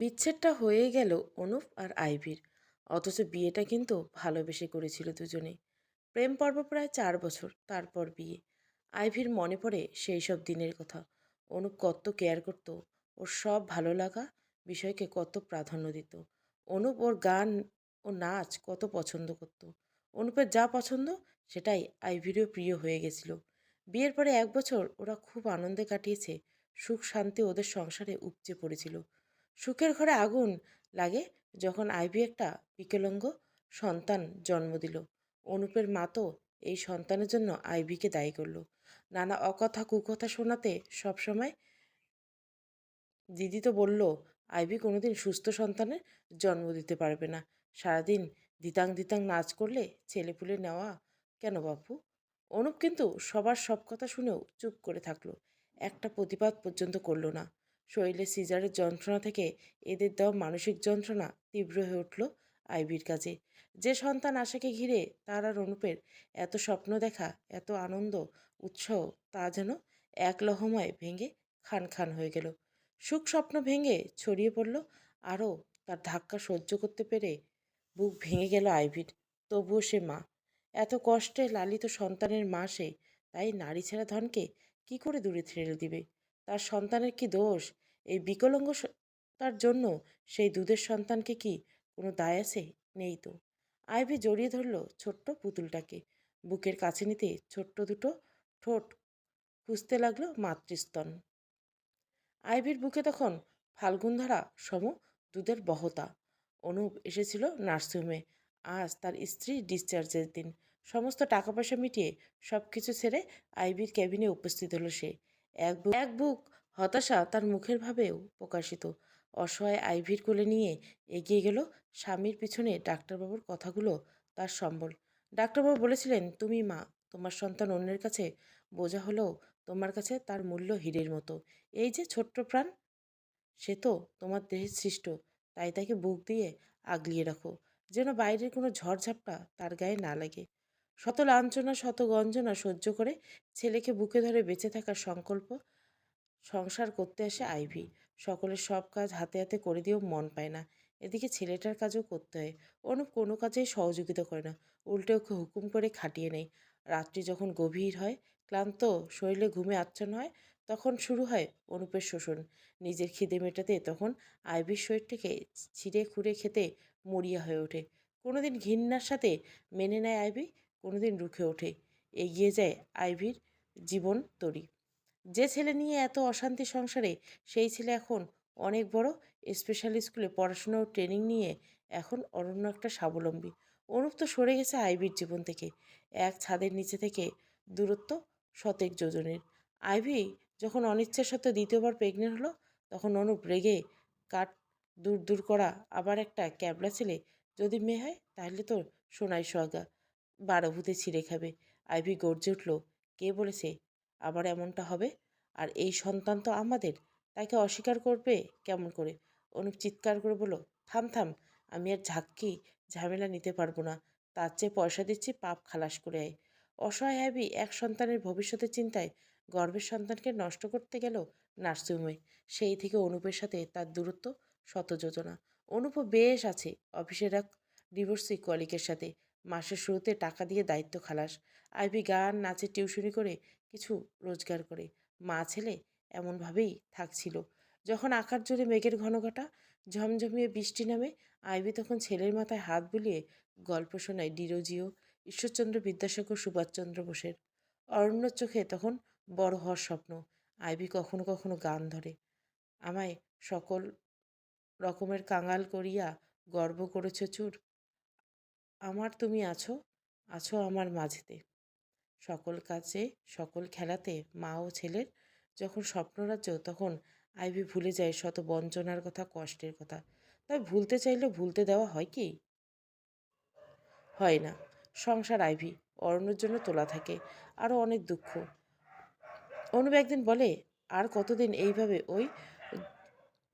বিচ্ছেদটা হয়ে গেল অনুপ আর আইভির। অথচ বিয়েটা কিন্তু ভালোবেসে করেছিল দুজনে প্রেম পর্ব প্রায় চার বছর, তারপর বিয়ে। আইভির মনে পড়ে সেই সব দিনের কথা। অনুপ কত কেয়ার করত, ওর সব ভালো লাগা বিষয়কে কত প্রাধান্য দিত। অনুপ ওর গান ও নাচ কত পছন্দ করত। অনুপের যা পছন্দ, সেটাই আইভিরও প্রিয় হয়ে গেছিল। বিয়ের পরে এক বছর ওরা খুব আনন্দে কাটিয়েছে, সুখ শান্তি ওদের সংসারে উপচে পড়েছিল। সুখের ঘরে আগুন লাগে যখন আইভি একটা বিকলাঙ্গ সন্তান জন্ম দিল। অনুপের মা তো এই সন্তানের জন্য আইভিকে দায়ী করল। নানা অকথা কুকথা শোনাতে সবসময় দিদি তো বলল, আইভি কোনোদিন সুস্থ সন্তানের জন্ম দিতে পারবে না। সারাদিন দিতাং দিতাং নাচ করলে ছেলেপুলে নেওয়া কেন বাপু? অনুপ কিন্তু সবার সব কথা শুনেও চুপ করে থাকল। একটা প্রতিবাদ পর্যন্ত করল না। শরীরে সিজারের যন্ত্রণা থেকে এদের দেওয়া মানসিক যন্ত্রণা তীব্র হয়ে উঠল আইবির কাছে। যে সন্তান আশাকে ঘিরে তার আর অনুপের এত স্বপ্ন দেখা, এত আনন্দ, উৎসাহ, তা যেন এক লহময় ভেঙে খান খান হয়ে গেল। সুখ স্বপ্ন ভেঙে ছড়িয়ে পড়ল, আরও তার ধাক্কা সহ্য করতে পেরে বুক ভেঙে গেল আইভির। তবুও সে মা। এত কষ্টে লালিত সন্তানের মা সে, তাই নারী ছেঁড়া ধনকে কি করে দূরে ঠেলে দিবে? তার সন্তানের কি দোষ? এই বিকলাঙ্গ স- জন্য সেই দুধের সন্তানকে কি কোনো দায় আছে? নেই তো। আইভি জড়িয়ে ধরল ছোট্ট পুতুলটাকে। বুকের কাছে নিতে ছোট্ট দুটো ঠোঁট খুঁজতে লাগল মাতৃস্তন। আইভির বুকে তখন ফাল্গুনধারা সম দুধের বহতা। অনুপ এসেছিল নার্সিংহোমে। আজ তার স্ত্রী ডিসচার্জের দিন। সমস্ত টাকা পয়সা মিটিয়ে সব কিছু ছেড়ে আইভির ক্যাবিনে উপস্থিত হলো সে। এক বুক এক বুক হতাশা তার মুখের ভাবেও প্রকাশিত। অসহায় আইভির কোলে নিয়ে এগিয়ে গেল স্বামীর পিছনে ডাক্তারবাবুর কথাগুলো তার সম্বল। ডাক্তারবাবু বলেছিলেন, তুমি মা, তোমার সন্তান অন্যের কাছে বোঝা হলেও তোমার কাছে তার মূল্য হীরের মতো। এই যে ছোট্ট প্রাণ, সে তো তোমার দেহের সৃষ্ট, তাই তাকে বুক দিয়ে আগলিয়ে রাখো, যেন বাইরের কোনো ঝড়ঝাপটা তার গায়ে না লাগে। শত লাঞ্ছনা, শত গঞ্জনা সহ্য করে ছেলেকে বুকে ধরে বেঁচে থাকার সংকল্প সংসার করতে আসে আইভি। সকলের সব কাজ হাতে হাতে করে দিয়েও মন পায় না। এদিকে ছেলেটার কাজও করতে হয়। অনুপ কোনো কাজেই সহযোগিতা করে না। উল্টে ওকে হুকুম করে খাটিয়ে নেয়। রাত্রি যখন গভীর হয়, ক্লান্ত, শরীরে ঘুমে আচ্ছন্ন হয়, তখন শুরু হয় অনুপের শোষণ। নিজের খিদে মেটাতে তখন আইভির শরীরটাকে ছিঁড়ে খুঁড়ে খেতে মরিয়া হয়ে ওঠে। কোনোদিন ঘৃণার সাথে মেনে নেয় আইভি, কোনোদিন রুখে ওঠে। এগিয়ে যায় আইভির জীবন তরি। যে ছেলে নিয়ে এত অশান্তি সংসারে, সেই ছেলে এখন অনেক বড় স্পেশাল স্কুলে পড়াশোনা ও ট্রেনিং নিয়ে এখন অনন্য একটা স্বাবলম্বী। অনুপ তো সরে গেছে আইভির জীবন থেকে। এক ছাদের নিচে থেকে দূরত্ব শতেক যোজনের। আইভি যখন অনিচ্ছার সাথে দ্বিতীয়বার প্রেগনেন্ট হলো, তখন অনুপ রেগে কাঠ দূর দূর করা আবার একটা ক্যাবলা ছেলে যদি মেয়ে হয়, তাহলে তো সোনাই সোহাগা। বারো ভূতে ছিঁড়ে খাবে। আইভি গর্জে উঠল, কে বলেছে আবার এমনটা হবে? আর এই সন্তান তো আমাদের, তাকে অস্বীকার করবে কেমন করে? অনুপ চিৎকার করে বলল, থাম থাম, আমি আর ঝাক্কি ঝামেলা নিতে পারব না। তার চেয়ে পয়সা দিচ্ছি, পাপ খালাস করে আয়। অসহায় হ্যাবি এক সন্তানের ভবিষ্যতের চিন্তায় গর্ভের সন্তানকে নষ্ট করতে গেল নার্সিংহোমে। সেই থেকে অনুপের সাথে তার দূরত্ব শত যোজনা অনুপও বেশ আছে, অফিসের এক ডিভোর্সি কলিকের সাথে। মাসের শুরুতে টাকা দিয়ে দায়িত্ব খালাস। আইভি গান নাচে টিউশনি করে কিছু রোজগার করে। মা ছেলে এমনভাবেই থাকছিল। যখন আকার জুড়ে মেঘের ঘনঘটা ঝমঝমিয়ে বৃষ্টি নামে, আইবি তখন ছেলের মাথায় হাত বুলিয়ে গল্প শোনায় ডিরোজিও ঈশ্বরচন্দ্র বিদ্যাসাগর, সুভাষচন্দ্র বোসের। অরণ্যর চোখে তখন বড় হওয়ার স্বপ্ন, আইবি কখনো কখনো গান ধরে। আমায় সকল রকমের কাঙাল করিয়া গর্ব করেছ চুর। আমার তুমি আছো আছো আমার মাঝেতে। সকল কাজে, সকল খেলাতে মা ও ছেলের যখন স্বপ্নরাজ্য তখন আইভি ভুলে যায় শত বঞ্চনার কথা, কষ্টের কথা। তাই ভুলতে চাইলে ভুলতে দেওয়া হয় কি? হয় না। সংসার আইভি, অরণ্যর জন্য তোলা থাকে আরও অনেক দুঃখ। অনুপ একদিন বলে, আর কতদিন এইভাবে ওই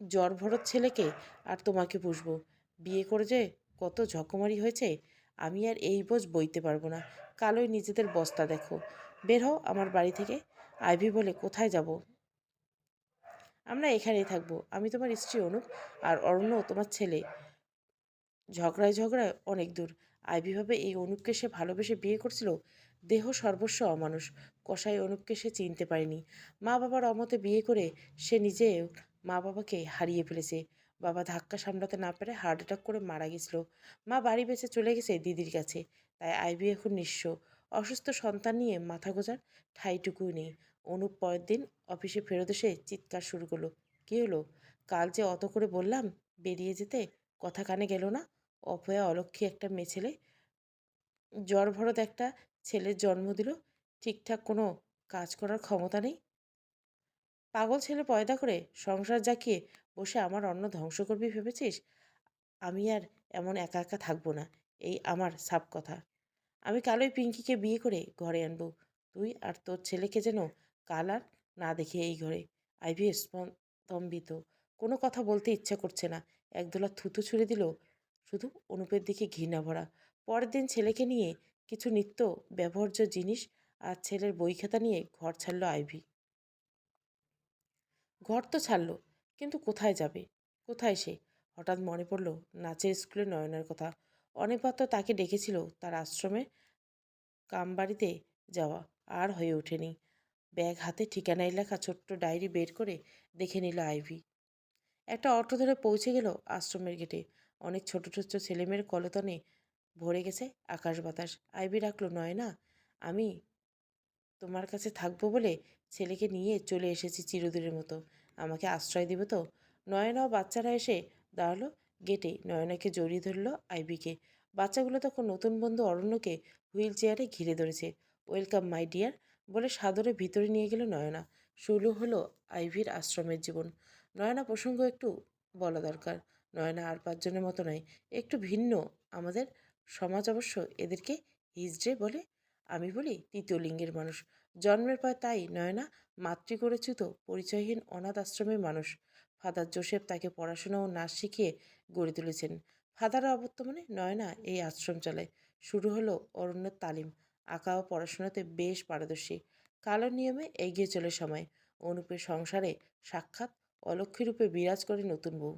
জ্বর ভরত ছেলেকে আর তোমাকে পুষবো? বিয়ে করে যে কত ঝকমারি হয়েছে, আমি আর এই বোঝ বইতে পারব না। কালোই নিজেদের বস্তা দেখো। বের হও আমার বাড়ি থেকে। আইভি বলে, কোথায় যাব? আমরা এখানেই থাকব। আমি তোমার স্ত্রী অনুপ আর অরণ্য তোমার ছেলে। ঝগড়ায় ঝগড়ায় অনেক দূর। আইভি ভাবে, এই অনুপকে সে ভালোবেসে বিয়ে করছিল? দেহ সর্বস্ব অমানুষ। কষাই অনুপকে সে চিনতে পারেনি। মা বাবার অমতে বিয়ে করে সে নিজেও মা বাবাকে হারিয়ে ফেলেছে। বাবা ধাক্কা সামলাতে না পেরে হার্ট অ্যাটাক করে মারা গেছিল। মা বাড়ি বেঁচে চলে গেছে দিদির কাছে। তাই আইভি এখন নিঃস্ব। অসুস্থ সন্তান নিয়ে মাথা গোজার ঠাইটুকুই নেই। অনুপ পরের দিন অফিসে ফেরত এসে চিৎকার শুরু করল। কী হলো? কাল যে অত করে বললাম, বেরিয়ে যেতে কথা কানে গেল না? অপয়া অলক্ষী একটা মেয়ে ছেলে জ্বর ভরত একটা ছেলের জন্ম দিল। ঠিকঠাক কোনো কাজ করার ক্ষমতা নেই? পাগল ছেলে পয়দা করে সংসার জাকিয়ে বসে আমার অন্ন ধ্বংস করবি ভেবেছিস? আমি আর এমন একা একা থাকব না। এই আমার সাপ কথা। আমি কালোই পিঙ্কিকে বিয়ে করে ঘরে আনব। তুই আর তোর ছেলেকে যেন কাল আর না দেখে এই ঘরে। আইভি স্তম্ভিত। কোনো কথা বলতে ইচ্ছা করছে না। একদোলা থুতু ছুঁড়ে দিল। শুধু অনুপের দিকে ঘৃণা ভরা। পরের দিন ছেলেকে নিয়ে কিছু নিত্য ব্যবহার্য জিনিস আর ছেলের বই খাতা নিয়ে ঘর ছাড়ল আইভি। ঘর তো ছাড়লো, কিন্তু কোথায় যাবে? কোথায় সে? হঠাৎ মনে পড়ল, নাচের স্কুলে নয়নের কথা। অনেকবার তো তাকে ডেকেছিল তার আশ্রমে। কামবাড়িতে যাওয়া আর হয়ে ওঠেনি। ব্যাগ, হাতে ঠিকানায় লেখা ছোট্ট ডায়েরি বের করে দেখে নিল আইভি। একটা অটো ধরে পৌঁছে গেল আশ্রমের গেটে। অনেক ছোট ছোট ছেলেমেয়ের কলতনে ভরে গেছে আকাশ বাতাস। আইভি রাখল, নয়না, আমি তোমার কাছে থাকব বলে ছেলেকে নিয়ে চলে এসেছি চিরদূরের মতো। আমাকে আশ্রয় দেবে তো? নয়না ও বাচ্চারা এসে দাঁড়াল গেটে নয়নাকে জড়িয়ে ধরল আইবিকে। বাচ্চাগুলো তখন নতুন বন্ধু অরণ্যকে হুইল চেয়ারে ঘিরে ধরেছে। ওয়েলকাম, মাই ডিয়ার বলে সাদরে ভিতরে নিয়ে গেল নয়না। শুরু হলো আইভির আশ্রমের জীবন। নয়না প্রসঙ্গ একটু বলা দরকার। নয়না আর পাঁচজনের মতো নয়, একটু ভিন্ন। আমাদের সমাজ অবশ্য এদেরকে হিজড়ে বলে। আমি বলি তৃতীয় লিঙ্গের মানুষ। জন্মের পর তাই নয়না মাতৃগড়েচ্যুত পরিচয়হীন, অনাথ আশ্রমের মানুষ। ফাদার জোসেফ তাকে পড়াশোনা ও নাচ শিখিয়ে গড়ে তুলেছেন। ফাদারের অবর্তমানে নয়না এই আশ্রম চালায়। শুরু হলো অরণ্যের তালিম, আঁকা ও পড়াশোনাতে বেশ পারদর্শী। কালো নিয়মে এগিয়ে চলে সময়, অনুপের সংসারে সাক্ষাৎ অলক্ষী রূপে বিরাজ করে নতুন বউ।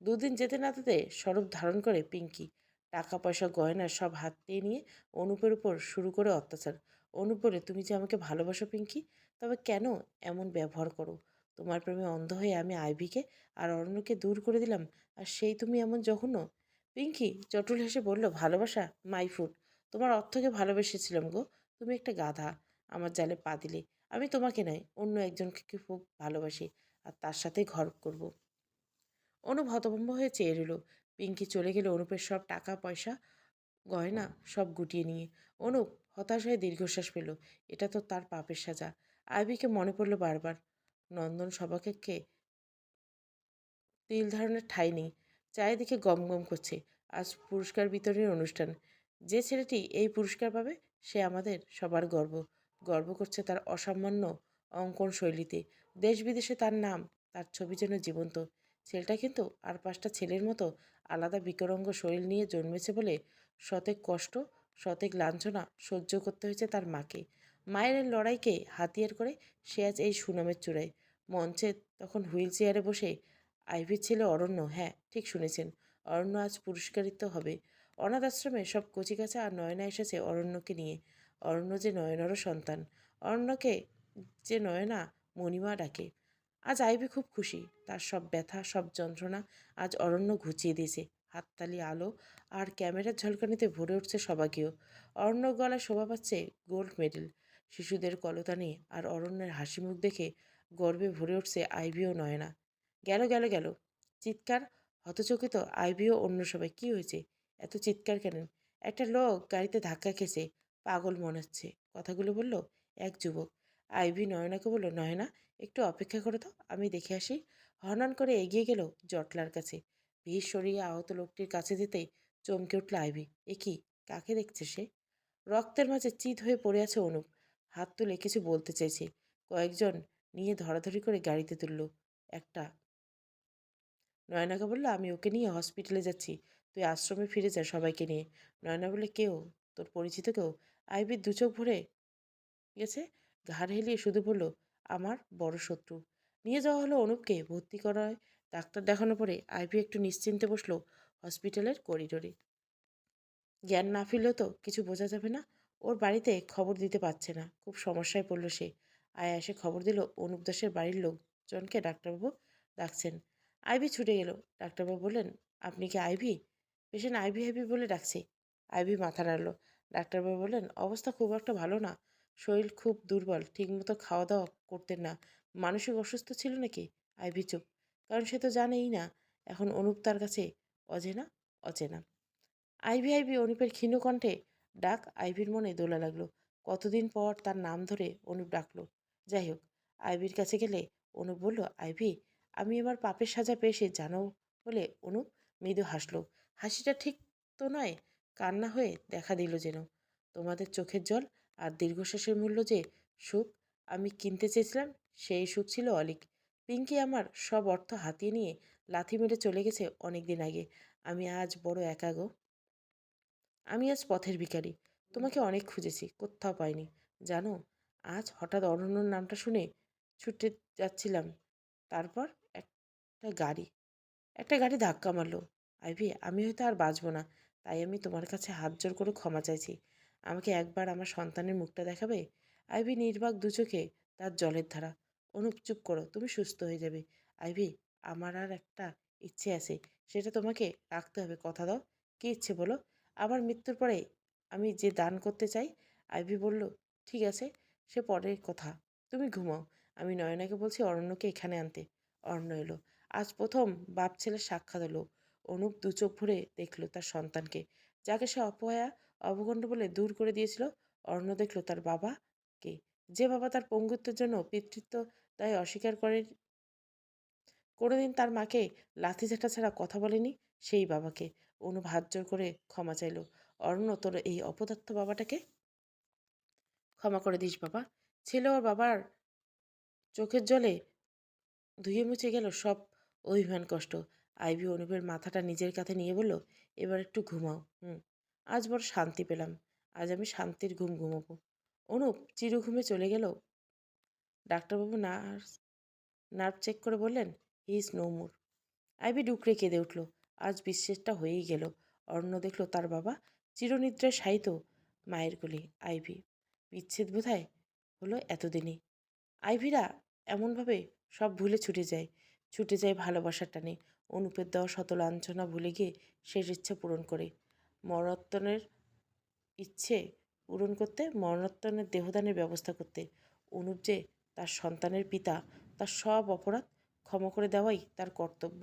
দুদিন যেতে না যেতে স্বরূপ ধারণ করে পিঙ্কি। টাকা পয়সা গয়না সব হাত দিয়ে নিয়ে অনুপের উপর শুরু করে অত্যাচার। অনুপ বলে তুমি যে আমাকে ভালোবাসো পিঙ্কি, তবে কেন এমন ব্যবহার করো? তোমার প্রেমে অন্ধ হয়ে আমি আইভিকে আর অরণ্যকে দূর করে দিলাম, আর সেই তুমি এমন জঘন্য? পিঙ্কি চটুল হেসে বলল, ভালোবাসা মাই ফুড তোমার অর্থকে ভালোবেসেছিলাম গো। তুমি একটা গাধা, আমার জালে পা দিলে। আমি তোমাকে নয়, অন্য একজনকে খুব ভালোবাসি, আর তার সাথে ঘর করব। অনুপ হতভম্ব হয়ে চেয়ে রইল। পিঙ্কি চলে গেলে অনুপের সব টাকা, পয়সা, গয়না সব গুটিয়ে নিয়ে। অনুপ হতাশ হয়ে দীর্ঘশ্বাস পেল এটা তো তার পাপের সাজা। আইবিকে মনে পড়ল বারবার। নন্দন সবাকে তিল ধারণের ঠাঁই নেই। চারিদিকে গম গম করছে। আজ পুরস্কার বিতরণের অনুষ্ঠান। যে ছেলেটি এই পুরস্কার পাবে, সে আমাদের সবার গর্ব। গর্ব করছে তার অসামান্য অঙ্কন শৈলীতে। দেশ বিদেশে তার নাম, তার ছবি যেন জীবন্ত। ছেলেটা কিন্তু আর পাঁচটা ছেলের মতো আলাদা বিকরঙ্গ শরীর নিয়ে জন্মেছে বলে শতেক কষ্ট শতেক লাঞ্ছনা সহ্য করতে হয়েছে তার মাকে। মায়ের লড়াইকে হাতিয়ার করে সে আজ এই সুনামের চূড়ায়। মঞ্চে তখন হুইল চেয়ারে বসে আইভির ছেলে অরণ্য। হ্যাঁ ঠিক শুনেছেন, অরণ্য আজ পুরস্কারিত হবে। অনাথ আশ্রমে সব কচিকাচা আর নয়না এসেছে অরণ্যকে নিয়ে। অরণ্য যে নয়নারও সন্তান, অরণ্যকে যে নয়না মণিমা ডাকে। আজ আইবি খুব খুশি, তার সব ব্যথা, সব যন্ত্রণা আজ অরণ্য ঘুচিয়ে দিয়েছে। হাততালি, আলো আর ক্যামেরার ঝলকানিতে ভরে উঠছে সবাগীয় অরণ্য গলায় শোভা পাচ্ছে গোল্ড মেডেল। শিশুদের কলতানে আর অরণ্যের হাসি মুখ দেখে গর্বে ভরে উঠছে আইভিও নয়না। গেল গেল গেল। চিৎকার? হতচকিত আইভিও অন্য সবাই, কি হয়েছে? এত চিৎকার কেন? একটা লোক গাড়িতে ধাক্কা খেয়েছে, পাগল মনে হচ্ছে। কথাগুলো বলল এক যুবক। আইভি নয়নাকে বলল, নয়না, একটু অপেক্ষা করে তো আমি দেখে আসি। হনন করে এগিয়ে গেল জটলার কাছে। ভিড় সরিয়ে আহত লোকটির কাছে যেতেই চমকে উঠল আইভি। এ কি? কাকে দেখছে সে? রক্তের মাঝে চিত হয়ে পড়ে আছে অনুপ। হাত তুলে কিছু বলতে চাইছে কয়েকজন নিয়ে ধরাধরি করে গাড়িতে তুলল। একটা নয়নাকে বলল, আমি ওকে নিয়ে হসপিটালে যাচ্ছি। তুই আশ্রমে ফিরে যা সবাইকে নিয়ে। নয়না বলে কেউ? তোর পরিচিত কেউ? আইবির দু চোখ ভরে গেছে। ঘাড় হেলিয়ে শুধু বলল, আমার বড় শত্রু। নিয়ে যাওয়া হলো অনুপকে ভর্তি করায়। ডাক্তার দেখানোর পরে আইভি একটু নিশ্চিন্তে বসল হসপিটালের করিডোরে জ্ঞান না ফিরলেও তো কিছু বোঝা যাবে না। ওর বাড়িতে খবর দিতে পারছে না। খুব সমস্যায় পড়ল সে। আয়া এসে খবর দিল, অনুপ দাসের বাড়ির লোকজনকে ডাক্তারবাবু ডাকছেন। আইভি ছুটে গেল ডাক্তারবাবু বললেন, আপনি কি আইভি? পেশেন্ট আইভি আইভি বলে ডাকছে। আইভি মাথা নাড়ল। ডাক্তারবাবু বললেন, অবস্থা খুব একটা ভালো না। শরীর খুব দুর্বল, ঠিকমতো খাওয়া দাওয়া করতেন না। মানসিক অসুস্থ ছিল নাকি? আইভি চুপ। কারণ সে তো জানেই না। এখন অনুপ তার কাছে অজেনা, অচেনা। আইভি আইভি, অনুপের ক্ষীণ কণ্ঠে ডাক আইভির মনে দোলা লাগল। কতদিন পর তার নাম ধরে অনুপ ডাকলো। যাই হোক আইভির কাছে গেলে অনুপ বলল, আইভি, আমি আমার পাপের সাজা পেয়েছি জানো বলে অনুপ মৃদু হাসলো। হাসিটা ঠিক তো নয়, কান্না হয়ে দেখা দিল যেন। তোমাদের চোখের জল আর দীর্ঘশ্বাসের মূল্য যে সুখ, আমি কিনতে চেয়েছিলাম সেই সুখ ছিল অলিক। পিঙ্কি আমার সব অর্থ হাতিয়ে নিয়ে লাথি মেরে চলে গেছে অনেক দিন আগে। আমি আজ বড় একা গো। আমি আজ পথের ভিখারি। তোমাকে অনেক খুঁজেছি, কোথাও পাইনি। জানো, আজ হঠাৎ অরণ্যর নামটা শুনে ছুটে যাচ্ছিলাম। তারপর একটা গাড়ি একটা গাড়ি ধাক্কা মারলো। আইভি, আমি হয়তো আর বাঁচবো না, তাই আমি তোমার কাছে হাত জোর করে ক্ষমা চাইছি। আমাকে একবার আমার সন্তানের মুখটা দেখাবে? আইভি, নির্বাক দু চোখে তার জলের ধারা। অনুপ, চুপ করো, তুমি সুস্থ হয়ে যাবে। আইভি, আমার আর একটা ইচ্ছে আছে, সেটা তোমাকে রাখতে হবে। কথা দাও, কী ইচ্ছে বলো? আমার মৃত্যুর পরে আমি যে দান করতে চাই, আইভি বলল, ঠিক আছে, সে পরের কথা। তুমি ঘুমাও। আমি নয়নাকে বলছি অরণ্যকে এখানে আনতে। অরণ্য এলো। আজ প্রথম বাপ ছেলের সাক্ষাৎ হলো। অনুপ দু চোখ ভরে দেখল তার সন্তানকে। যাকে সে অপয়া, অবগণ্ড বলে দূর করে দিয়েছিল, অরণ্য দেখল তার বাবাকে। যে বাবা তার পঙ্গুত্বের জন্য পিতৃত্ব দায় অস্বীকার করে কোনোদিন তার মাকে লাথি ঝাঁটা ছাড়া কথা বলেনি, সেই বাবাকে। অনুপ হাত জোর করে ক্ষমা চাইল। অরণ্য তোর এই অপদার্থ বাবাটাকে? ক্ষমা করে দিস, বাবা। ছেলে ওর বাবার চোখের জলে ধুয়ে মুছে গেল সব অভিমান কষ্ট। আইভি অনুপের মাথাটা নিজের কাছে নিয়ে বলল, এবার একটু ঘুমাও, হুম। আজ বড় শান্তি পেলাম। আজ আমি শান্তির ঘুম ঘুমাবো। অনুপ চিরঘুমে চলে গেল। ডাক্তারবাবু নার্স, নার্ভ চেক করে বললেন, he is no more. Ivy ডুকরে কেঁদে উঠল। আজ বিশ্বাসটা হয়েই গেল। অরণ্য দেখল তার বাবা চিরনিদ্রায় শায়িত মায়ের কোলে। আইভি, বিচ্ছেদ বোধহয় হলো এতদিনই আইভিরা এমনভাবে সব ভুলে ছুটে যায়। ছুটে যায় ভালোবাসার টানে। অনুপের দেওয়া শত লাঞ্ছনা ভুলে গিয়ে শেষ ইচ্ছে পূরণ করে। মরণোত্তরের ইচ্ছে পূরণ করতে, মরণোত্তরের দেহদানের ব্যবস্থা করতে। অনুপ যে তার সন্তানের পিতা, তার সব অপরাধ ক্ষমা করে দেওয়াই তার কর্তব্য।